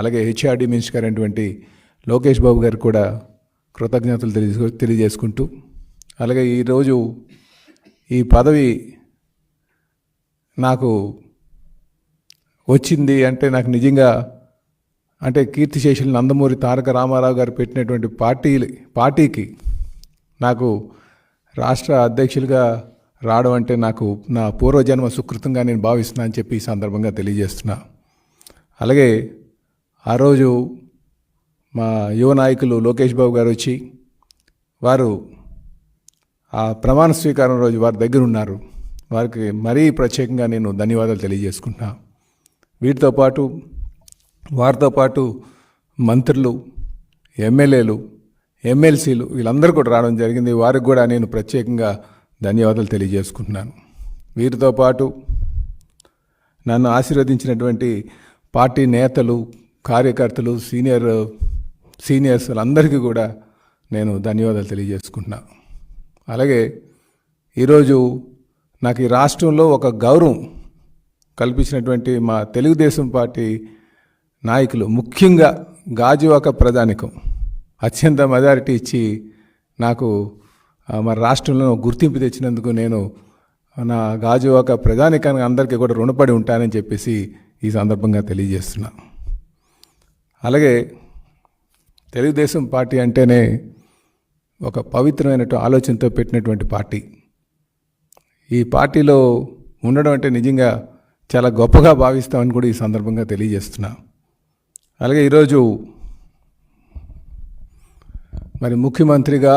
అలాగే HRD minister అయినటువంటి లోకేష్ బాబు గారికి కూడా కృతజ్ఞతలు తెలియజేసు తెలియజేసుకుంటూ అలాగే ఈరోజు ఈ పదవి నాకు వచ్చింది అంటే నాకు నిజంగా అంటే కీర్తిశేషులు నందమూరి తారక రామారావు గారు పెట్టినటువంటి పార్టీ పార్టీకి నాకు రాష్ట్ర అధ్యక్షులుగా రావడం అంటే నాకు నా పూర్వజన్మ సుకృతంగా నేను భావిస్తున్నా అని చెప్పి ఈ సందర్భంగా తెలియజేస్తున్నా. అలాగే ఆ రోజు మా యువ నాయకులు లోకేష్ బాబు గారు వచ్చి వారు ఆ ప్రమాణ స్వీకారం రోజు వారి దగ్గర ఉన్నారు. వారికి మరీ ప్రత్యేకంగా నేను ధన్యవాదాలు తెలియజేసుకుంటున్నా. వీటితో పాటు వారితో పాటు మంత్రులు ఎమ్మెల్యేలు ఎమ్మెల్సీలు వీళ్ళందరూ కూడా రావడం జరిగింది. వారికి కూడా నేను ప్రత్యేకంగా ధన్యవాదాలు తెలియజేసుకుంటున్నాను. వీరితో పాటు నన్ను ఆశీర్వదించినటువంటి పార్టీ నేతలు కార్యకర్తలు సీనియర్ సీనియర్స్ అందరికీ కూడా నేను ధన్యవాదాలు తెలియజేసుకుంటున్నాను అలాగే ఈరోజు నాకు ఈ రాష్ట్రంలో ఒక గౌరవం కల్పించినటువంటి మా తెలుగుదేశం పార్టీ నాయకులు ముఖ్యంగా గాజువాక ప్రధానికం అత్యంత మెజారిటీ ఇచ్చి నాకు మా మన రాష్ట్రంలో గుర్తింపు తెచ్చినందుకు నేను నా గాజువాక ప్రధానికానికి అందరికీ కూడా రుణపడి ఉంటానని చెప్పేసి ఈ సందర్భంగా తెలియజేస్తున్నాను అలాగే తెలుగుదేశం పార్టీ అంటేనే ఒక పవిత్రమైనటువంటి ఆలోచనతో పెట్టినటువంటి పార్టీ. ఈ పార్టీలో ఉండడం అంటే నిజంగా చాలా గొప్పగా భావిస్తామని కూడా ఈ సందర్భంగా తెలియజేస్తున్నా. అలాగే ఈరోజు మరి ముఖ్యమంత్రిగా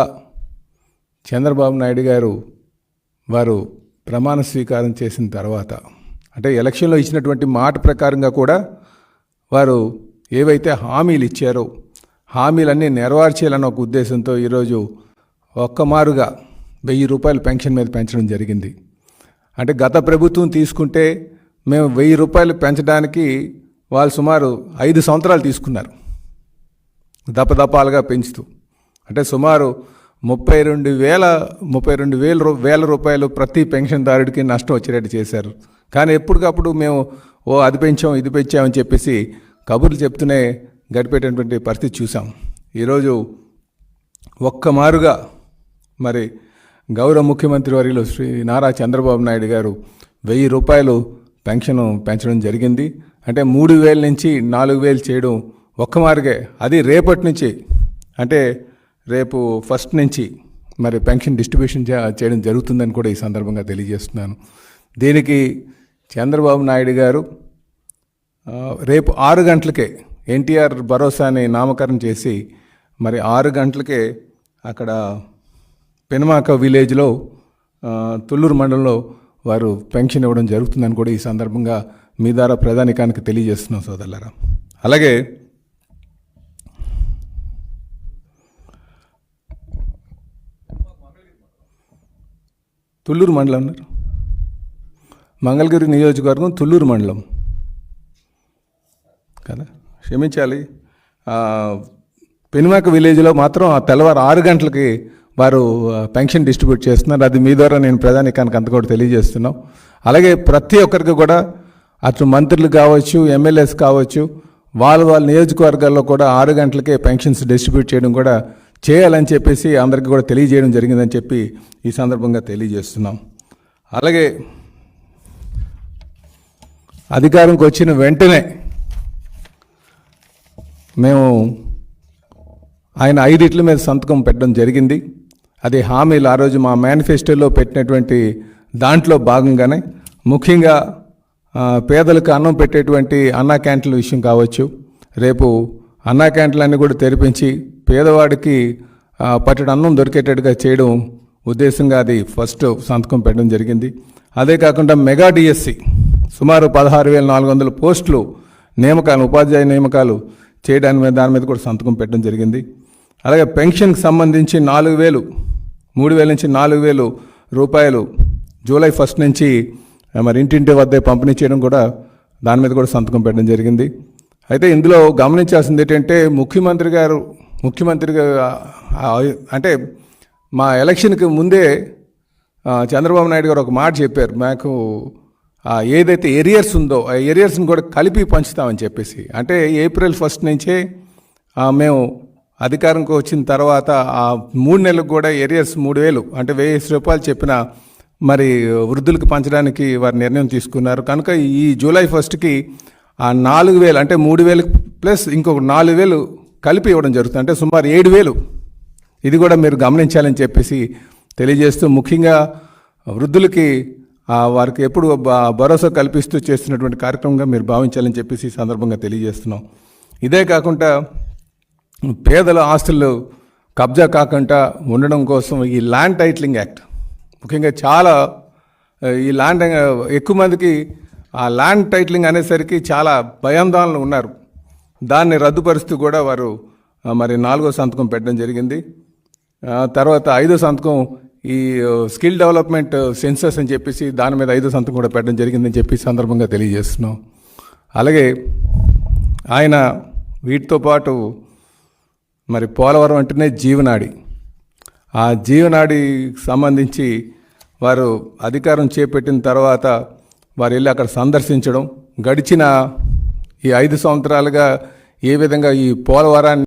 చంద్రబాబు నాయుడు గారు వారు ప్రమాణ స్వీకారం చేసిన తర్వాత అంటే ఎలక్షన్లో ఇచ్చినటువంటి మాట ప్రకారంగా కూడా వారు ఏవైతే హామీలు ఇచ్చారో హామీలన్నీ నెరవేర్చేయాలన్న ఒక ఉద్దేశంతో ఈరోజు ఒక్కమారుగా వెయ్యి రూపాయలు పెన్షన్ మీద పెంచడం జరిగింది. అంటే గత ప్రభుత్వం తీసుకుంటే మేము వెయ్యి రూపాయలు పెంచడానికి వాళ్ళు సుమారు ఐదు సంవత్సరాలు తీసుకున్నారు. దపదపాలుగా పెంచుతూ. అంటే సుమారు ముప్పై రెండు వేల ముప్పై రెండు వేల వేల రూపాయలు ప్రతి పెన్షన్దారుడికి నష్టం వచ్చేటట్టు చేశారు. కానీ ఎప్పటికప్పుడు మేము ఓ అది పెంచాం ఇది పెంచామని చెప్పేసి కబుర్లు చెప్తూనే గడిపేటటువంటి పరిస్థితి చూసాం ఈరోజు ఒక్కమారుగా మరి గౌరవ ముఖ్యమంత్రి వర్యులు శ్రీ నారా చంద్రబాబు నాయుడు గారు వెయ్యి రూపాయలు పెన్షన్ పెంచడం జరిగింది. అంటే మూడు వేల నుంచి నాలుగు వేలు చేయడం ఒక్క మార్గే. అది రేపటి నుంచి అంటే రేపు ఫస్ట్ నుంచి మరి పెన్షన్ డిస్ట్రిబ్యూషన్ చేయడం జరుగుతుందని కూడా ఈ సందర్భంగా తెలియజేస్తున్నాను. దీనికి చంద్రబాబు నాయుడు గారు రేపు ఆరు గంటలకే ఎన్టీఆర్ భరోసాని నామకరణం చేసి మరి ఆరు గంటలకే అక్కడ పెనమాక విలేజ్లో తుళ్ళూరు మండలంలో వారు పెన్షన్ ఇవ్వడం జరుగుతుందని కూడా ఈ సందర్భంగా మీ ద్వారా ప్రధానికానికి తెలియజేస్తున్నాం సోదరులారా. అలాగే తుళ్ళూరు మండలం అన్నారు. మంగళగిరి నియోజకవర్గం తుళ్ళూరు మండలం. కదా? క్షమించాలి. పెనుమాక విలేజ్లో మాత్రం ఆ తెల్లవారు ఆరు గంటలకి వారు పెన్షన్ డిస్ట్రిబ్యూట్ చేస్తున్నారు. అది మీ ద్వారా నేను ప్రధానికానికి అంత కూడా తెలియజేస్తున్నాం. అలాగే ప్రతి ఒక్కరికి కూడా అటు మంత్రులు కావచ్చు ఎమ్మెల్యేస్ కావచ్చు వాళ్ళ వాళ్ళ నియోజకవర్గాల్లో కూడా ఆరు గంటలకే పెన్షన్స్ డిస్ట్రిబ్యూట్ చేయడం కూడా చేయాలని చెప్పేసి అందరికీ కూడా తెలియజేయడం జరిగిందని చెప్పి ఈ సందర్భంగా తెలియజేస్తున్నాం. అలాగే అధికారంకి వచ్చిన వెంటనే మేము ఆయన ఐదిట్ల మీద సంతకం పెట్టడం జరిగింది. అది హామీలు ఆ రోజు మా మేనిఫెస్టోలో పెట్టినటువంటి దాంట్లో భాగంగానే ముఖ్యంగా పేదలకు అన్నం పెట్టేటువంటి అన్నా క్యాంటీన్ల విషయం కావచ్చు రేపు అన్నా క్యాంటీన్లన్నీ కూడా తెరిపించి పేదవాడికి ఆ, అన్నం దొరికేటట్టుగా చేయడం ఉద్దేశంగా అది ఫస్ట్ సంతకం పెట్టడం జరిగింది. అదే కాకుండా మెగా డిఎస్సి సుమారు పదహారు వేల నాలుగు వందల పోస్టులు నియామకాలు ఉపాధ్యాయ నియామకాలు చేయడానికి మీద దాని మీద కూడా సంతకం పెట్టడం జరిగింది. అలాగే పెన్షన్కి సంబంధించి నాలుగు వేలు మూడు వేల నుంచి నాలుగు వేలు రూపాయలు జూలై ఫస్ట్ నుంచి మరి ఇంటింటి వద్దే పంపిణీ చేయడం కూడా దాని మీద కూడా సంతకం పెట్టడం జరిగింది. అయితే ఇందులో గమనించాల్సింది ఏంటంటే ముఖ్యమంత్రి గారు ముఖ్యమంత్రి అంటే మా ఎలక్షన్కి ముందే చంద్రబాబు నాయుడు గారు ఒక మాట చెప్పారు. మాకు ఏదైతే ఏరియర్స్ ఉందో ఆ ఏరియర్స్ని కూడా కలిపి పంచుతామని చెప్పేసి. అంటే ఏప్రిల్ ఫస్ట్ నుంచే మేము అధికారంకి వచ్చిన తర్వాత ఆ మూడు నెలలకు కూడా ఏరియర్స్ మూడు వేలు అంటే వెయ్యి రూపాయలు చెప్పిన మరి వృద్ధులకు పంచడానికి వారు నిర్ణయం తీసుకున్నారు. కనుక ఈ జూలై ఫస్ట్కి ఆ నాలుగు వేలు అంటే మూడు వేలు ప్లస్ ఇంకొక నాలుగు వేలు కలిపి ఇవ్వడం జరుగుతుంది. అంటే సుమారు ఏడు వేలు. ఇది కూడా మీరు గమనించాలని చెప్పేసి తెలియజేస్తూ ముఖ్యంగా వృద్ధులకి వారికి ఎప్పుడు భరోసా కల్పిస్తూ చేస్తున్నటువంటి కార్యక్రమంగా మీరు భావించాలని చెప్పేసి ఈ సందర్భంగా తెలియజేస్తున్నాం. ఇదే కాకుండా పేదల ఆస్తులు కబ్జా కాకుండా ఉండడం కోసం ఈ ల్యాండ్ టైటిలింగ్ యాక్ట్ ముఖ్యంగా చాలా ఈ ల్యాండ్ ఎక్కువ మందికి ఆ ల్యాండ్ టైటిలింగ్ అనేసరికి చాలా భయాందోళనలు ఉన్నారు. దాన్ని రద్దుపరుస్తూ కూడా వారు మరి నాలుగో సంతకం పెట్టడం జరిగింది. తర్వాత ఐదో సంతకం ఈ స్కిల్ డెవలప్మెంట్ సెన్సస్ అని చెప్పేసి దాని మీద ఐదో సంతకం కూడా పెట్టడం జరిగిందని చెప్పి సందర్భంగా తెలియజేస్తున్నాం. అలాగే ఆయన వీటితో పాటు మరి పోలవరం అంటేనే జీవనాడి. ఆ జీవనాడికి సంబంధించి వారు అధికారం చేపట్టిన తర్వాత వారు వెళ్ళి అక్కడ సందర్శించడం గడిచిన ఈ ఐదు సంవత్సరాలుగా ఏ విధంగా ఈ పోలవరాన్ని